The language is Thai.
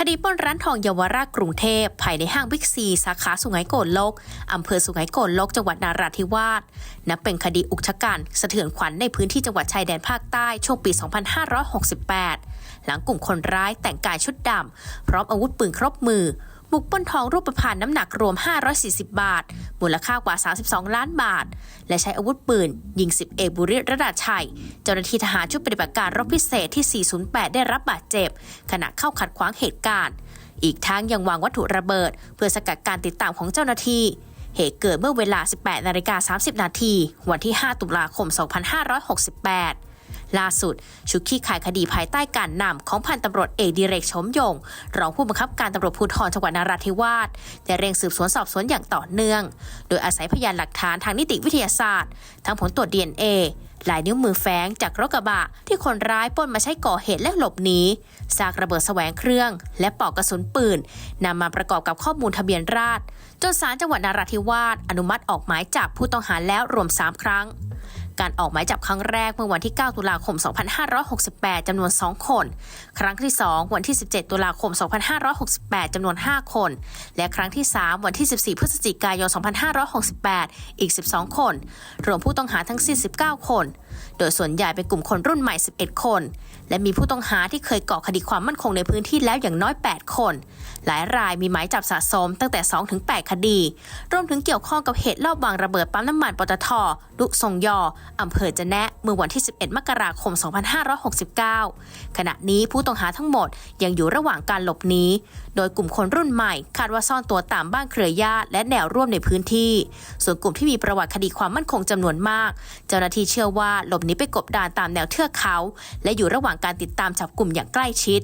คดีปล้นร้านทองเยาวราชกรุงเทพภายในห้างบิ๊กซีสาขาสุไหงโกลลก อำเภอสุไหงโกลลกจังหวัดนาราธิวาสนับเป็นคดีอุกชะกันสะเทือนขวัญในพื้นที่จังหวัดชายแดนภาคใต้ช่วงปี 2568 หลังกลุ่มคนร้ายแต่งกายชุดดำพร้อมอาวุธปืนครบมือ บุกปล้นทองรูปพรรณน้ำหนักรวม 540 บาท มูลค่ากว่า 32 ล้านบาท และใช้อาวุธปืน ยิง10เอกบุริระดาชัย เจ้าหน้าที่ทหารชุดปฏิบัติการรบพิเศษที่ 408 ได้รับบาดเจ็บ ขณะเข้าขัดขวางเหตุการณ์ อีกทั้งยังวางวัตถุระเบิด เพื่อสกัดการติดตามของเจ้าหน้าที่ เหตุเกิดเมื่อเวลา 18นาฬิกา30 นาที วันที่ 5 ตุลาคม 2568 ล่าสุด ชุดขี้ขายคดีภายใต้การนำของพันตำรวจเอกดิเรกชมยง รองผู้บังคับการตำรวจภูธรจังหวัดนราธิวาสได้เร่งสืบสวนสอบสวนอย่างต่อเนื่อง โดยอาศัยพยานหลักฐานทางนิติวิทยาศาสตร์ ทั้งผลตรวจ DNA ลายนิ้วมือแฝงจากรถกระบะที่คนร้ายปล้นมาใช้ก่อเหตุและหลบหนีซากระเบิดแสวงเครื่อง และปลอกกระสุนปืนนำมาประกอบกับข้อมูลทะเบียนราษฎรจนศาลจังหวัดนาราธิวาสอนุมัติออกหมายจับผู้ต้องหาแล้วรวม 3 ครั้ง การออกหมายจับครั้งแรกเมื่อวันที่ 9 ตุลาคม 2568 จำนวน 2 คน ครั้งที่ 2 วันที่ 17 ตุลาคม 2568 จำนวน 5 คน และครั้งที่ 3 วันที่ 14 พฤศจิกายน 2568 อีก 12 คน รวมผู้ต้องหาทั้งสิ้น19 คน โดยส่วนใหญ่เป็นกลุ่มคนรุ่นใหม่ 11 คน และมีผู้ต้องหาที่เคยก่อคดีความมั่นคงในพื้นที่แล้วอย่างน้อย 8 คน หลายรายมีหมายจับสะสมตั้งแต่ 2-8 คดี รวมถึงเกี่ยวข้องกับเหตุลอบวางระเบิดปั๊มน้ำมันปตทลุทรงยออำเภอจะแนะเมื่อวันที่ 11 มกราคม 2569 ขณะนี้ผู้ต้องหาทั้งหมดยังอยู่ระหว่างการหลบหนีโดยกลุ่มคนรุ่นใหม่คาดว่าซ่อนตัวตามบ้านเครือญาติและแนวร่วมในพื้นที่ ส่วนกลุ่มที่มีประวัติคดีความมั่นคงจำนวนมาก เจ้าหน้าที่เชื่อว่าหลบหนีไปกบดานตามแนวเทือกเขา และอยู่ระหว่างการติดตามจับกลุ่มอย่างใกล้ชิด